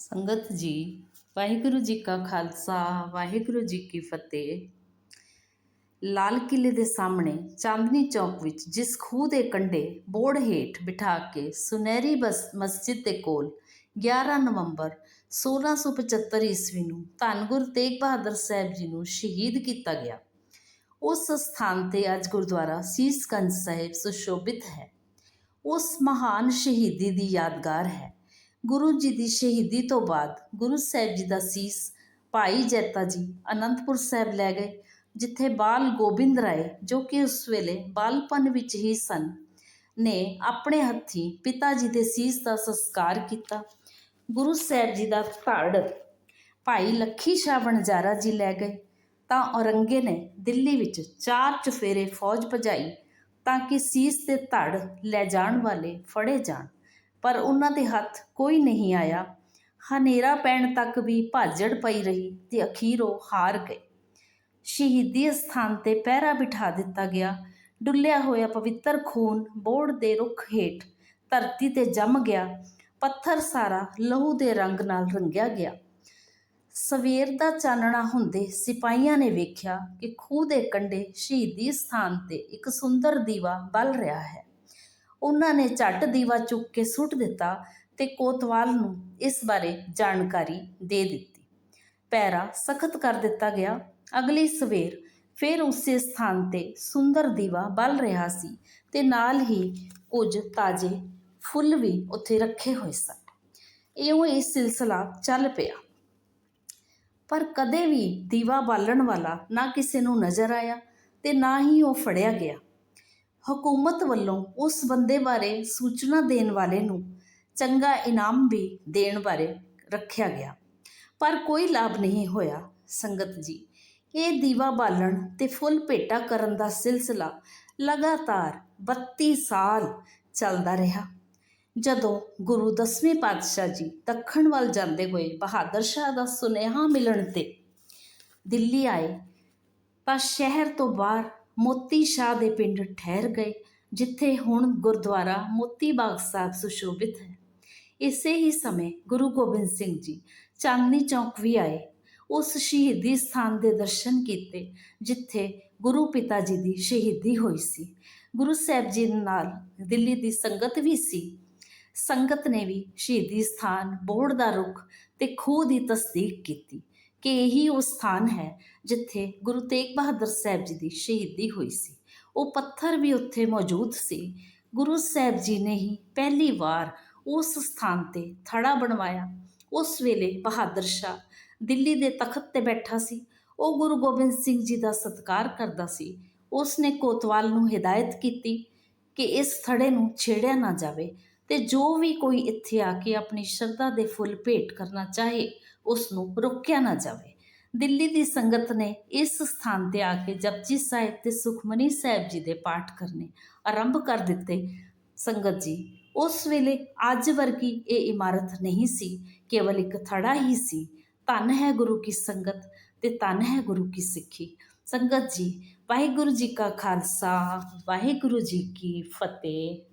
ਸੰਗਤ ਜੀ, ਵਾਹਿਗੁਰੂ ਜੀ ਕਾ ਖਾਲਸਾ, ਵਾਹਿਗੁਰੂ ਜੀ ਕੀ ਫਤਿਹ। ਲਾਲ ਕਿਲੇ ਦੇ ਸਾਹਮਣੇ ਚਾਂਦਨੀ ਚੌਕ ਵਿੱਚ ਜਿਸ ਖੂਹ ਦੇ ਕੰਢੇ ਬੋੜ ਹੇਠ ਬਿਠਾ ਕੇ ਸੁਨਹਿਰੀ ਬਸ ਮਸਜਿਦ ਦੇ ਕੋਲ 11 ਨਵੰਬਰ 1675 ਈਸਵੀ ਨੂੰ ਧੰਨ ਗੁਰੂ ਤੇਗ ਬਹਾਦਰ ਸਾਹਿਬ ਜੀ ਨੂੰ ਸ਼ਹੀਦ ਕੀਤਾ ਗਿਆ। ਉਸ ਸਥਾਨ ਤੇ ਅੱਜ ਗੁਰਦੁਆਰਾ ਸੀਸਗੰਜ ਸਾਹਿਬ ਸੁਸ਼ੋਭਿਤ ਹੈ। ਉਸ ਮਹਾਨ ਸ਼ਹੀਦੀ ਦੀ ਯਾਦਗਾਰ ਹੈ। ਗੁਰੂ ਜੀ ਦੀ ਸ਼ਹੀਦੀ ਤੋਂ ਬਾਅਦ ਗੁਰੂ ਸਾਹਿਬ ਜੀ ਦਾ ਸੀਸ ਭਾਈ ਜੈਤਾ ਜੀ ਅਨੰਦਪੁਰ ਸਾਹਿਬ ਲੈ ਗਏ, ਜਿੱਥੇ ਬਾਲ ਗੋਬਿੰਦ ਰਾਏ, ਜੋ ਕਿ ਉਸ ਵੇਲੇ ਬਾਲਪਨ ਵਿੱਚ ਹੀ ਸਨ, ਨੇ ਆਪਣੇ ਹੱਥੀਂ ਪਿਤਾ ਜੀ ਦੇ ਸੀਸ ਦਾ ਸੰਸਕਾਰ ਕੀਤਾ। ਗੁਰੂ ਸਾਹਿਬ ਜੀ ਦਾ ਧੜ ਭਾਈ ਲੱਖੀ ਸ਼ਾਹ ਵਣਜਾਰਾ ਜੀ ਲੈ ਗਏ। ਤਾਂ ਔਰੰਗੇ ਨੇ ਦਿੱਲੀ ਵਿੱਚ ਚਾਰ ਚੁਫੇਰੇ ਫੌਜ ਭਜਾਈ ਤਾਂ ਕਿ ਸੀਸ ਤੇ ਧੜ ਲੈ ਜਾਣ ਵਾਲੇ ਫੜੇ ਜਾਣ। ਪਰ ਉਹਨਾਂ ਦੇ ਹੱਥ ਕੋਈ ਨਹੀਂ ਆਇਆ। ਹਨੇਰਾ ਪੈਣ ਤੱਕ ਵੀ ਭਾਜੜ ਪਈ ਰਹੀ ਤੇ ਅਖੀਰ ਉਹ ਹਾਰ ਗਏ ਸ਼ਹੀਦੀ ਸਥਾਨ ਤੇ ਪਹਿਰਾ ਬਿਠਾ ਦਿੱਤਾ ਗਿਆ। ਡੁੱਲਿਆ ਹੋਇਆ ਪਵਿੱਤਰ ਖੂਨ ਬੋੜ ਦੇ ਰੁੱਖ ਹੇਠ ਧਰਤੀ ਤੇ ਜੰਮ ਗਿਆ। ਪੱਥਰ ਸਾਰਾ ਲਹੂ ਦੇ ਰੰਗ ਨਾਲ ਰੰਗਿਆ ਗਿਆ। ਸਵੇਰ ਦਾ ਚਾਨਣਾ ਹੁੰਦੇ ਸਿਪਾਹੀਆਂ ਨੇ ਵੇਖਿਆ ਕਿ ਖੂਹ ਦੇ ਕੰਢੇ ਸ਼ਹੀਦੀ ਸਥਾਨ ਤੇ ਇੱਕ ਸੁੰਦਰ ਦੀਵਾ ਬਲ ਰਿਹਾ ਹੈ। ਉਹਨਾਂ ਨੇ ਝੱਟ ਦੀਵਾ ਚੁੱਕ ਕੇ ਸੁੱਟ ਦਿੱਤਾ ਤੇ ਕੋਤਵਾਲ ਨੂੰ ਇਸ ਬਾਰੇ ਜਾਣਕਾਰੀ ਦੇ ਦਿੱਤੀ। ਪੈਰਾ ਸਖਤ ਕਰ ਦਿੱਤਾ ਗਿਆ। ਅਗਲੀ ਸਵੇਰ ਫਿਰ ਉਸੇ ਸਥਾਨ ਤੇ ਸੁੰਦਰ ਦੀਵਾ ਬਲ ਰਿਹਾ ਸੀ ਤੇ ਨਾਲ ਹੀ ਕੁਝ ਤਾਜ਼ੇ ਫੁੱਲ ਵੀ ਉੱਥੇ ਰੱਖੇ ਹੋਏ ਸਨ। ਇਉਂ ਇਹ ਸਿਲਸਿਲਾ ਚੱਲ ਪਿਆ। ਪਰ ਕਦੇ ਵੀ ਦੀਵਾ ਬਾਲਣ ਵਾਲਾ ਨਾ ਕਿਸੇ ਨੂੰ ਨਜ਼ਰ ਆਇਆ ਤੇ ਨਾ ਹੀ ਉਹ ਫੜਿਆ ਗਿਆ। ਹਕੂਮਤ ਵੱਲੋਂ ਉਸ ਬੰਦੇ ਬਾਰੇ ਸੂਚਨਾ ਦੇਣ ਵਾਲੇ ਨੂੰ ਚੰਗਾ ਇਨਾਮ ਵੀ ਦੇਣ ਬਾਰੇ ਰੱਖਿਆ ਗਿਆ। ਪਰ ਕੋਈ ਲਾਭ ਨਹੀਂ ਹੋਇਆ ਸੰਗਤ ਜੀ। ਇਹ ਦੀਵਾ ਬਾਲਣ ਤੇ ਫੁੱਲ ਭੇਟਾ ਕਰਨ ਦਾ ਸਿਲਸਿਲਾ ਲਗਾਤਾਰ 32 ਸਾਲ ਚੱਲਦਾ ਰਿਹਾ। ਜਦੋਂ ਗੁਰੂ ਦਸਵੇਂ ਪਾਤਸ਼ਾਹ ਜੀ ਦੱਖਣ ਵੱਲ ਜਾਂਦੇ ਹੋਏ ਬਹਾਦਰ ਸ਼ਾਹ ਦਾ ਸੁਨੇਹਾ ਮਿਲਣ ਤੇ ਦਿੱਲੀ ਆਏ ਤਾਂ ਸ਼ਹਿਰ ਤੋਂ ਬਾਹਰ ਮੋਤੀ ਸ਼ਾਹ ਦੇ ਪਿੰਡ ਠਹਿਰ ਗਏ, ਜਿੱਥੇ ਹੁਣ ਗੁਰਦੁਆਰਾ ਮੋਤੀ ਬਾਗ ਸਾਹਿਬ ਸੁਸ਼ੋਭਿਤ ਹੈ। ਇਸੇ ਹੀ ਸਮੇਂ ਗੁਰੂ ਗੋਬਿੰਦ ਸਿੰਘ ਜੀ ਚਾਂਦਨੀ ਚੌਕ ਵੀ ਆਏ। ਉਸ ਸ਼ਹੀਦੀ ਸਥਾਨ ਦੇ ਦਰਸ਼ਨ ਕੀਤੇ, ਜਿੱਥੇ ਗੁਰੂ ਪਿਤਾ ਜੀ ਦੀ ਸ਼ਹੀਦੀ ਹੋਈ ਸੀ। ਗੁਰੂ ਸਾਹਿਬ ਜੀ ਨਾਲ ਦਿੱਲੀ ਦੀ ਸੰਗਤ ਵੀ ਸੀ। ਸੰਗਤ ਨੇ ਵੀ ਸ਼ਹੀਦੀ ਸਥਾਨ ਬੋੜ ਦਾ ਰੁੱਖ ਤੇ ਖੂਹ ਦੀ ਤਸਦੀਕ ਕੀਤੀ। ਕਿ ਇਹੀ ਉਹ ਸਥਾਨ ਹੈ ਜਿੱਥੇ ਗੁਰੂ ਤੇਗ ਬਹਾਦਰ ਸਾਹਿਬ ਜੀ ਦੀ ਸ਼ਹੀਦੀ ਹੋਈ ਸੀ। ਉਹ ਪੱਥਰ ਵੀ ਉੱਥੇ ਮੌਜੂਦ ਸੀ। ਗੁਰੂ ਸਾਹਿਬ ਜੀ ਨੇ ਹੀ ਪਹਿਲੀ ਵਾਰ ਉਸ ਸਥਾਨ ਤੇ ਥੜਾ ਬਣਵਾਇਆ। ਉਸ ਵੇਲੇ ਬਹਾਦਰ ਸ਼ਾਹ ਦਿੱਲੀ ਦੇ ਤਖਤ ਤੇ ਬੈਠਾ ਸੀ। ਉਹ ਗੁਰੂ ਗੋਬਿੰਦ ਸਿੰਘ ਜੀ ਦਾ ਸਤਿਕਾਰ ਕਰਦਾ ਸੀ। ਉਸ ਨੇ ਕੋਤਵਾਲ ਨੂੰ ਹਦਾਇਤ ਕੀਤੀ ਕਿ ਇਸ ਥੜੇ ਨੂੰ ਛੇੜਿਆ ਨਾ ਜਾਵੇ ਤੇ ਜੋ ਵੀ ਕੋਈ ਇੱਥੇ ਆ ਕੇ ਆਪਣੀ ਸ਼ਰਧਾ ਦੇ ਫੁੱਲ ਭੇਟ ਕਰਨਾ ਚਾਹੇ ਉਸ ਨੂੰ ਰੋਕਿਆ ਨਾ ਜਾਵੇ। ਦਿੱਲੀ ਦੀ ਸੰਗਤ ਨੇ ਇਸ ਸਥਾਨ ਤੇ ਆ ਕੇ ਜਪਜੀ ਸਾਹਿਬ ਤੇ ਸੁਖਮਨੀ ਸਾਹਿਬ ਜੀ ਦੇ ਪਾਠ ਕਰਨੇ ਆਰੰਭ ਕਰ ਦਿੱਤੇ। ਸੰਗਤ ਜੀ, ਉਸ ਵੇਲੇ ਅੱਜ ਵਰਗੀ ਇਹ ਇਮਾਰਤ ਨਹੀਂ ਸੀ, ਕੇਵਲ ਇੱਕ ਥੜਾ ਹੀ ਸੀ। ਧੰਨ ਹੈ ਗੁਰੂ ਕੀ ਸੰਗਤ ਤੇ ਧੰਨ ਹੈ ਗੁਰੂ ਕੀ ਸਿੱਖੀ। ਸੰਗਤ ਜੀ, ਵਾਹਿਗੁਰੂ ਜੀ ਕਾ ਖਾਲਸਾ, ਵਾਹਿਗੁਰੂ ਜੀ ਕੀ ਫਤਿਹ।